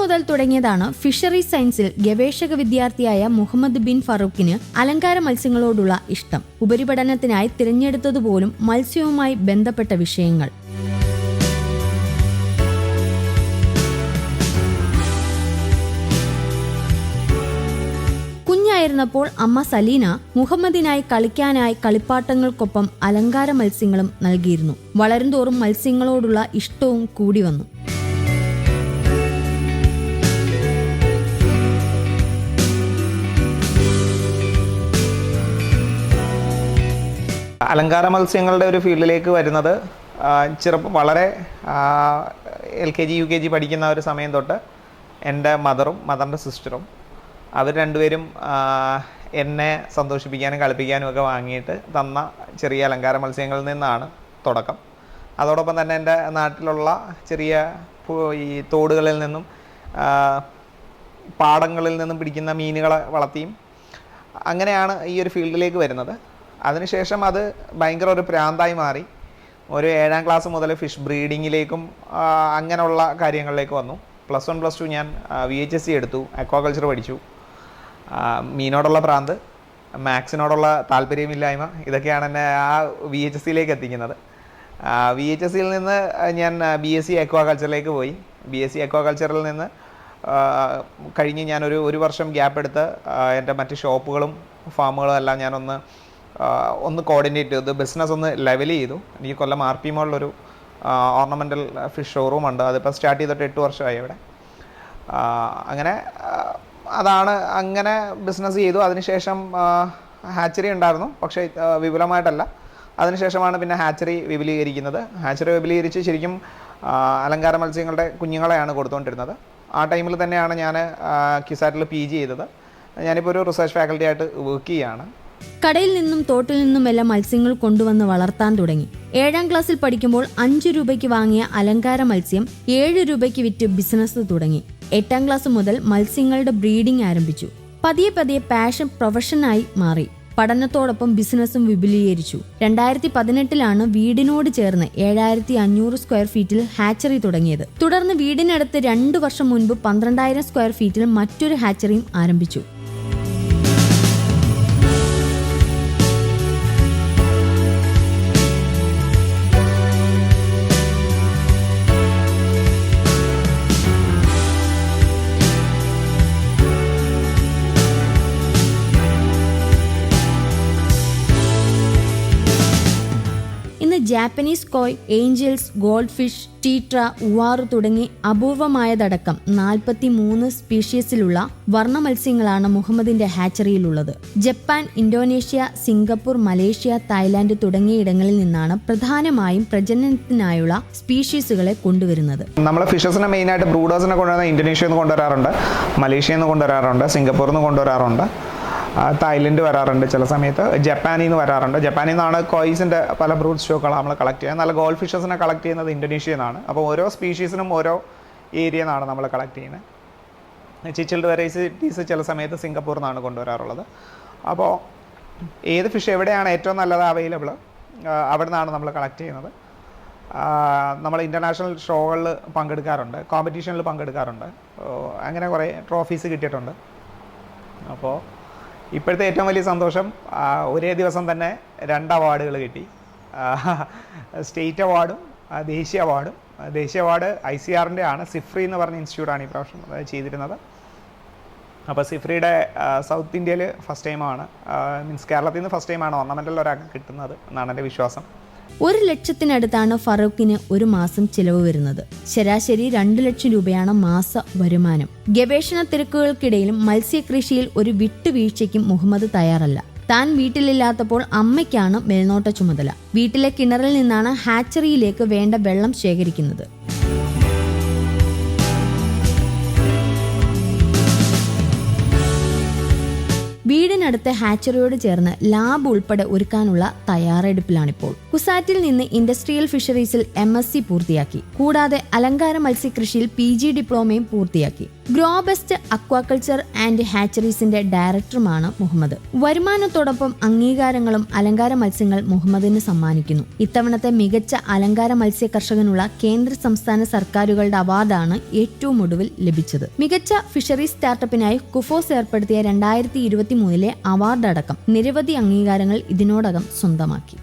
മുതൽ തുടങ്ങിയതാണ് ഫിഷറി സയൻസിൽ ഗവേഷക വിദ്യാർത്ഥിയായ മുഹമ്മദ് ബിൻ ഫറൂഖിന് അലങ്കാര മത്സ്യങ്ങളോടുള്ള ഇഷ്ടം. ഉപരിപഠനത്തിനായി തിരഞ്ഞെടുത്തതുപോലും മത്സ്യവുമായി ബന്ധപ്പെട്ട വിഷയങ്ങൾ. കുഞ്ഞായിരുന്നപ്പോൾ അമ്മ സലീന മുഹമ്മദിനായി കളിക്കാനായി കളിപ്പാട്ടങ്ങൾക്കൊപ്പം അലങ്കാര മത്സ്യങ്ങളും നൽകിയിരുന്നു. വളരുംതോറും മത്സ്യങ്ങളോടുള്ള ഇഷ്ടവും കൂടി വന്നു. അലങ്കാര മത്സ്യങ്ങളുടെ ഒരു ഫീൽഡിലേക്ക് വരുന്നത് ചെറുപ്പം വളരെ L K G U K G പഠിക്കുന്ന ഒരു സമയം തൊട്ട് എന്റെ മദറും മദറിന്റെ സിസ്റ്ററും അവർ രണ്ടുപേരും എന്നെ സന്തോഷിപ്പിക്കാനും കളിപ്പിക്കാനും ഒക്കെ വാങ്ങിയിട്ട് തന്ന ചെറിയ അലങ്കാര മത്സ്യങ്ങളിൽ നിന്നാണ് തുടക്കം. അതോടൊപ്പം തന്നെ എന്റെ നാട്ടിലുള്ള ചെറിയ ഈ തോടുകളിൽ നിന്നും പാടങ്ങളിൽ നിന്നും പിടിക്കുന്ന മീനുകളെ വളർത്തിയും അങ്ങനെയാണ് ഈ ഒരു ഫീൽഡിലേക്ക് വരുന്നത്. അതിനുശേഷം അത് ഭയങ്കര ഒരു പ്രാന്തായി മാറി. ഒരു ഏഴാം ക്ലാസ് മുതൽ ഫിഷ് ബ്രീഡിങ്ങിലേക്കും അങ്ങനെയുള്ള കാര്യങ്ങളിലേക്ക് വന്നു. പ്ലസ് വൺ പ്ലസ് ടു ഞാൻ വി എച്ച് എസ് സി എടുത്തു. അക്വാകൾച്ചർ പഠിച്ചു. മീനോടുള്ള പ്രാന്ത് മാത്സിനോടുള്ള താല്പര്യമില്ലായ്മ ഇതൊക്കെയാണ് എന്നെ ആ വി എച്ച് എസ് സിയിലേക്ക് എത്തിക്കുന്നത്. വി എച്ച് എസ് സിയിൽ നിന്ന് ഞാൻ ബി എസ് സി അക്വാകൾച്ചറിലേക്ക് പോയി. ബി എസ് സി അക്വാകൾച്ചറിൽ നിന്ന് കഴിഞ്ഞ് ഞാനൊരു ഒരു വർഷം ഗ്യാപ്പ് എടുത്ത് എന്റെ മറ്റ് ഷോപ്പുകളും ഫാമുകളും എല്ലാം ഞാനൊന്ന് ഒന്ന് കോർഡിനേറ്റ് ചെയ്തു. ബിസിനസ് ഒന്ന് ലെവൽ ചെയ്തു. എനിക്ക് കൊല്ലം ആർ പി മോളിലൊരു ഓർണമെന്റൽ ഫിഷ് ഷോറൂം ഉണ്ട്. അതിപ്പോൾ സ്റ്റാർട്ട് ചെയ്തിട്ട് എട്ട് വർഷമായി ഇവിടെ. അങ്ങനെ അതാണ് അങ്ങനെ ബിസിനസ് ചെയ്തു. അതിനുശേഷം ഹാച്ചറി ഉണ്ടായിരുന്നു. പക്ഷേ വിപുലമായിട്ടല്ല. അതിനുശേഷമാണ് പിന്നെ ഹാച്ചറി വിപുലീകരിക്കുന്നത്. ഹാച്ചറി വിപുലീകരിച്ച് ശരിക്കും അലങ്കാര മത്സ്യങ്ങളുടെ കുഞ്ഞുങ്ങളെയാണ് കൊടുത്തുകൊണ്ടിരുന്നത് ആ ടൈമിൽ തന്നെയാണ് ഞാൻ കിസാറ്റിൽ പി ജി ചെയ്തത്. ഞാനിപ്പോൾ ഒരു റിസർച്ച് ഫാക്കൽറ്റി ആയിട്ട് വർക്ക് ചെയ്യുകയാണ് കടയിൽ നിന്നും തോട്ടിൽ നിന്നുമെല്ലാം മത്സ്യങ്ങൾ കൊണ്ടുവന്ന് വളർത്താൻ തുടങ്ങി. ഏഴാം ക്ലാസ്സിൽ പഠിക്കുമ്പോൾ അഞ്ചു രൂപയ്ക്ക് വാങ്ങിയ അലങ്കാര മത്സ്യം ഏഴ് രൂപയ്ക്ക് വിറ്റ് ബിസിനസ് തുടങ്ങി. എട്ടാം ക്ലാസ് മുതൽ മത്സ്യങ്ങളുടെ ബ്രീഡിംഗ് ആരംഭിച്ചു. പതിയെ പതിയെ പാഷൻ പ്രൊഫഷനായി മാറി. പഠനത്തോടൊപ്പം ബിസിനസ്സും വിപുലീകരിച്ചു. രണ്ടായിരത്തി പതിനെട്ടിലാണ് വീടിനോട് ചേർന്ന് ഏഴായിരത്തി അഞ്ഞൂറ് സ്ക്വയർ ഫീറ്റിൽ ഹാച്ചറി തുടങ്ങിയത്. തുടർന്ന് വീടിനടുത്ത് രണ്ടു വർഷം മുൻപ് പന്ത്രണ്ടായിരം സ്ക്വയർ ഫീറ്റിൽ മറ്റൊരു ഹാച്ചറിയും ആരംഭിച്ചു. Japanese koi angels gold fish tetra uaru തുടങ്ങി അപൂർവമായതടക്കം നാൽപ്പത്തി മൂന്ന് സ്പീഷീസിലുള്ള വർണ മത്സ്യങ്ങളാണ് മുഹമ്മദിന്റെ ഹാച്ചറിയിലുള്ളത്. Japan Indonesia Singapore Malaysia Thailand തുടങ്ങിയ ഇടങ്ങളിൽ നിന്നാണ് പ്രധാനമായും പ്രജനനത്തിനായുള്ള സ്പീഷീസുകളെ കൊണ്ടുവരുന്നത്. നമ്മളെ ഫിഷസിനെ മെയിനായിട്ട് ബ്രൂഡേഴ്സിനെ കൊണ്ടുവരുന്ന ഇന്തോനേഷ്യയിൽ നിന്ന് കൊണ്ടുവരാറുണ്ട് നിന്ന് കൊണ്ടുവരാറുണ്ട് സിംഗപ്പൂരിൽ നിന്ന് കൊണ്ടുവരാറുണ്ട്. തായ്ലൻഡ് വരാറുണ്ട് ചില സമയത്ത്. ജപ്പാനിൽ നിന്ന് വരാറുണ്ട്. ജപ്പാനിൽ നിന്നാണ് കോയിസിന്റെ പല ബ്രൂഡ് സ്റ്റോക്കുകൾ നമ്മൾ കളക്ട് ചെയ്യുന്നത്. നല്ല ഗോൾഡ് ഫിഷസിനെ കളക്ട് ചെയ്യുന്നത് ഇന്തോനേഷ്യയിൽ നിന്നാണ്. അപ്പോൾ ഓരോ സ്പീഷീസിനും ഓരോ ഏരിയ നിന്നാണ് നമ്മൾ കളക്ട് ചെയ്യുന്നത്. ചിച്ചിൽഡ് വെറൈറ്റീസ് ചില സമയത്ത് സിംഗപ്പൂരിൽ നിന്നാണ് കൊണ്ടുവരാറുള്ളത്. അപ്പോൾ ഏത് ഫിഷ് എവിടെയാണ് ഏറ്റവും നല്ലത് അവൈലബിൾ അവിടെ നിന്നാണ് നമ്മൾ കളക്ട് ചെയ്യുന്നത്. നമ്മൾ ഇന്റർനാഷണൽ ഷോകളിൽ പങ്കെടുക്കാറുണ്ട്. കോമ്പറ്റീഷനിൽ പങ്കെടുക്കാറുണ്ട്. അങ്ങനെ കുറേ ട്രോഫീസ് കിട്ടിയിട്ടുണ്ട്. അപ്പോൾ ഇപ്പോഴത്തെ ഏറ്റവും വലിയ സന്തോഷം ഒരേ ദിവസം തന്നെ രണ്ട് അവാർഡുകൾ കിട്ടി. സ്റ്റേറ്റ് അവാർഡും ദേശീയ അവാർഡും. ദേശീയ അവാർഡ് ഐ സി ആറിന്റെ ആണ്. സിഫ്രി എന്ന് പറഞ്ഞ ഇൻസ്റ്റിറ്റ്യൂട്ടാണ് ഈ പ്രാവശ്യം ചെയ്തിരുന്നത്. അപ്പോൾ സിഫ്രിയുടെ സൗത്ത് ഇന്ത്യയിൽ ഫസ്റ്റ് ടൈമാണ്. മീൻസ് കേരളത്തിൽ നിന്ന് ഫസ്റ്റ് ടൈമാണ് ഓർണമെന്റൽ ഒരാൾക്ക് കിട്ടുന്നത് എന്നാണ് എന്റെ വിശ്വാസം. ഒരു ലക്ഷത്തിനടുത്താണ് ഫറൂഖിന് ഒരു മാസം ചിലവ് വരുന്നത്. ശരാശരി രണ്ടു ലക്ഷം രൂപയാണ് മാസ വരുമാനം. ഗവേഷണ തിരക്കുകൾക്കിടയിലും മത്സ്യകൃഷിയിൽ ഒരു വിട്ടുവീഴ്ചയ്ക്കും മുഹമ്മദ് തയ്യാറല്ല. താൻ വീട്ടിലില്ലാത്തപ്പോൾ അമ്മയ്ക്കാണ് മേൽനോട്ട ചുമതല. വീട്ടിലെ കിണറിൽ നിന്നാണ് ഹാച്ചറിയിലേക്ക് വേണ്ട വെള്ളം ശേഖരിക്കുന്നത്. വീടിനടുത്ത് ഹാച്ചറിയോട് ചേർന്ന് ലാബ് ഉൾപ്പെടെ ഒരുക്കാനുള്ള തയ്യാറെടുപ്പിലാണിപ്പോൾ. കുസാറ്റിൽ നിന്ന് ഇൻഡസ്ട്രിയൽ ഫിഷറീസിൽ എം പൂർത്തിയാക്കി. കൂടാതെ അലങ്കാര മത്സ്യകൃഷിയിൽ പി ഡിപ്ലോമയും പൂർത്തിയാക്കി. ഗ്രോ ബെസ്റ്റ് അക്വാകൾച്ചർ ആൻഡ് ഹാച്ചറീസിന്റെ ഡയറക്ടറുമാണ് മുഹമ്മദ്. വരുമാനത്തോടൊപ്പം അംഗീകാരങ്ങളും അലങ്കാര മത്സ്യങ്ങൾ മുഹമ്മദിന് സമ്മാനിക്കുന്നു. ഇത്തവണത്തെ മികച്ച അലങ്കാര മത്സ്യ കർഷകനുള്ള കേന്ദ്ര സംസ്ഥാന സർക്കാരുകളുടെ അവാർഡാണ് ഏറ്റവും ഒടുവിൽ ലഭിച്ചത്. മികച്ച ഫിഷറീസ് സ്റ്റാർട്ടപ്പിനായി കുഫോസ് ഏർപ്പെടുത്തിയ രണ്ടായിരത്തി ഇരുപത്തി മൂന്നിലെ അവാർഡ് അടക്കം നിരവധി അംഗീകാരങ്ങൾ ഇതിനോടകം സ്വന്തമാക്കി.